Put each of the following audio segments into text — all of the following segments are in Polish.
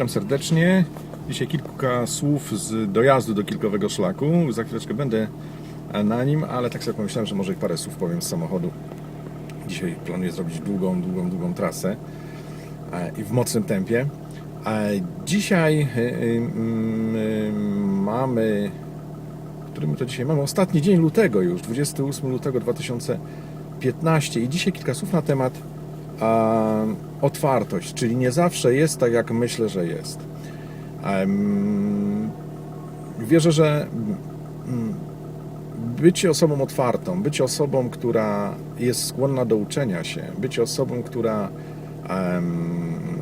witam serdecznie. Dzisiaj kilka słów z dojazdu do kilkowego szlaku. Za chwileczkę będę na nim, ale tak sobie pomyślałem, że może parę słów powiem z samochodu. Dzisiaj planuję zrobić długą, długą, długą trasę e, i w mocnym tempie. E, Dzisiaj e, mm, mamy, który my to dzisiaj mamy? Ostatni dzień lutego już, 28 lutego 2015 i dzisiaj kilka słów na temat otwartość, czyli nie zawsze jest tak, jak myślę, że jest. Wierzę, że mm, bycie osobą otwartą, bycie osobą, która jest skłonna do uczenia się, bycie osobą, która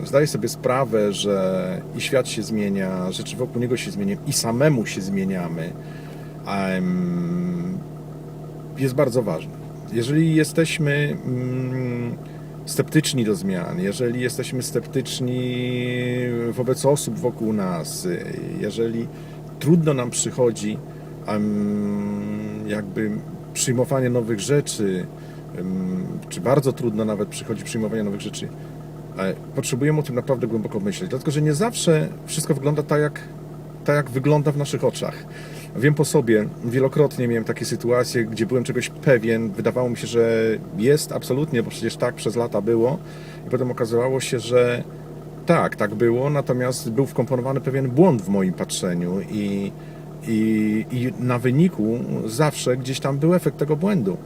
zdaje sobie sprawę, że i świat się zmienia, rzeczy wokół niego się zmieniają i samemu się zmieniamy, jest bardzo ważne. Jeżeli jesteśmy mm, sceptyczni do zmian, jeżeli jesteśmy sceptyczni wobec osób wokół nas, jeżeli trudno nam przychodzi jakby przyjmowanie nowych rzeczy, czy bardzo trudno nawet przychodzi przyjmowanie nowych rzeczy, e, potrzebujemy o tym naprawdę głęboko myśleć, dlatego że nie zawsze wszystko wygląda tak, jak, tak jak wygląda w naszych oczach. Wiem po sobie, wielokrotnie miałem takie sytuacje, gdzie byłem czegoś pewien, wydawało mi się, że jest absolutnie, bo przecież tak przez lata było, i potem okazywało się, że tak, tak było, natomiast był wkomponowany pewien błąd w moim patrzeniu i, i, i na wyniku zawsze gdzieś tam był efekt tego błędu.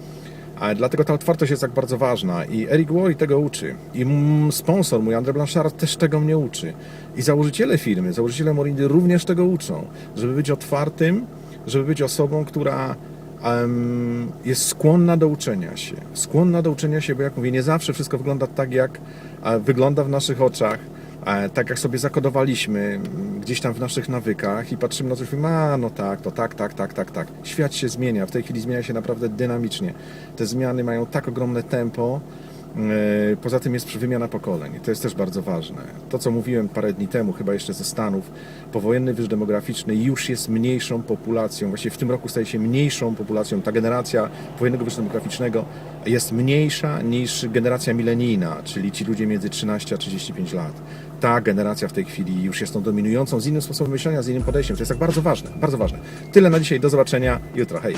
A dlatego ta otwartość jest tak bardzo ważna i Eric Worre tego uczy. I sponsor mój, André Blanchard, też tego mnie uczy. I założyciele firmy, założyciele Morindy również tego uczą, żeby być otwartym, żeby być osobą, która em, jest skłonna do uczenia się. Skłonna do uczenia się, bo jak mówię, nie zawsze wszystko wygląda tak, jak e, wygląda w naszych oczach. E, tak jak sobie zakodowaliśmy gdzieś tam w naszych nawykach i patrzymy na coś i mówimy, a no tak, to tak, tak, tak, tak, tak. Świat się zmienia, w tej chwili zmienia się naprawdę dynamicznie. Te zmiany mają tak ogromne tempo, Poza tym jest wymiana pokoleń. To jest też bardzo ważne. To, co mówiłem parę dni temu, chyba jeszcze ze Stanów, powojenny wyż demograficzny już jest mniejszą populacją. Właściwie w tym roku staje się mniejszą populacją. Ta generacja powojennego wyżu demograficznego jest mniejsza niż generacja milenijna, czyli ci ludzie między 13 a 35 lat. Ta generacja w tej chwili już jest tą dominującą, z innym sposobem myślenia, z innym podejściem. To jest tak bardzo ważne, bardzo ważne. Tyle na dzisiaj, do zobaczenia jutro. Hej!